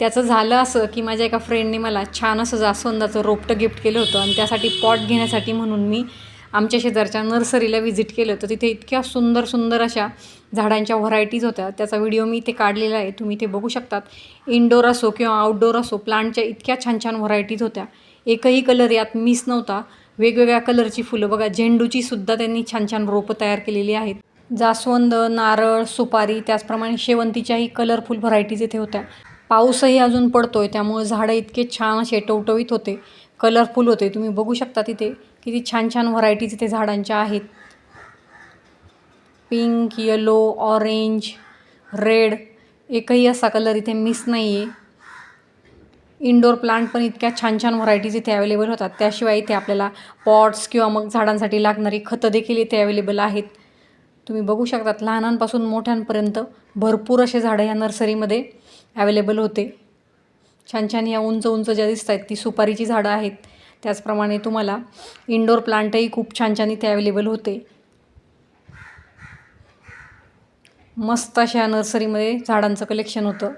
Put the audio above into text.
त्याचं झालं असं की माझ्या एका फ्रेंडने मला छान असं जास्वंदाचं रोपटं गिफ्ट केलं होतं आणि त्यासाठी पॉट घेण्यासाठी म्हणून मी आमच्या शेजारच्या नर्सरीला व्हिजिट केलं होतं. तिथे इतक्या सुंदर सुंदर अशा झाडांच्या व्हरायटीज होत्या. त्याचा व्हिडिओ मी इथे काढलेला आहे. तुम्ही ते बघू शकतात. इनडोर असो किंवा आउटडोर असो प्लांटच्या इतक्या छान छान व्हरायटीज होत्या. एकही कलर यात मिस नव्हता. वेगवेगळ्या कलरची फुलं बघा. झेंडूची सुद्धा त्यांनी छान छान रोपं तयार केलेली आहेत. जास्वंद नारळ सुपारी त्याचप्रमाणे शेवंतीच्याही कलरफुल व्हरायटीज इथे होत्या. पाऊसही अजून पडतो आहे त्यामुळे झाडं इतके छान असे टवटवीत होते कलरफुल होते. तुम्ही बघू शकता तिथे किती छान छान व्हरायटीज इथे झाडांच्या आहेत. पिंक येलो ऑरेंज रेड एकही असा कलर इथे मिस नाही आहे इनडोअर प्लांट पण इतक्या छान छान व्हरायटीज इथे अवेलेबल होतात. त्याशिवाय इथे आपल्याला पॉट्स किंवा मग झाडांसाठी लागणारी खतं देखील इथे अवेलेबल आहेत. तुम्ही बघू शकतात लहानांपासून मोठ्यांपर्यंत भरपूर असे झाडं या नर्सरीमध्ये ॲवेलेबल होते. छान छान ह्या उंच उंच ज्या दिसत आहेत ती सुपारीची झाडं आहेत त्याचप्रमाणे तुम्हाला इनडोअर प्लांटही खूप छान छान इथे अवेलेबल होते. मस्त अशा नर्सरीमध्ये झाडांचं कलेक्शन होतं.